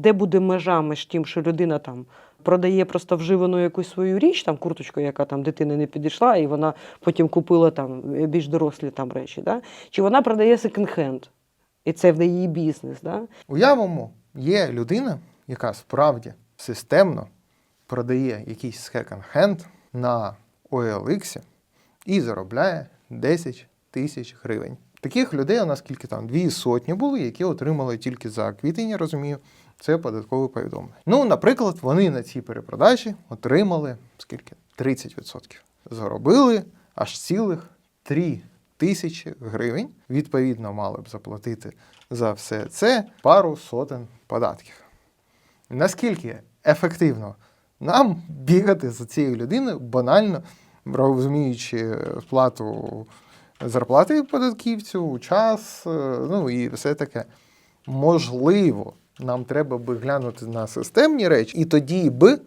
Де буде межа між тим, що людина там продає просто вживану якусь свою річ, там курточку, яка там дитини не підійшла, і вона потім купила там більш дорослі там речі, да? чи вона продає секонд-хенд, і це в її бізнес. Да? Уявимо, є людина, яка справді системно продає якийсь секонд-хенд на OLX і заробляє 10 тисяч гривень. Таких людей у нас скільки там дві сотні були, які отримали тільки за квітень, я розумію, це податкове повідомлення. Ну, наприклад, вони на цій перепродажі отримали скільки? 30%. Заробили аж цілих 3 тисячі гривень. Відповідно, мали б заплатити за все це пару сотень податків. Наскільки ефективно нам бігати за цією людиною, банально розуміючи сплату зарплати податківцю, час, е, ну і все таке. Можливо, нам треба би глянути на системні речі, і тоді би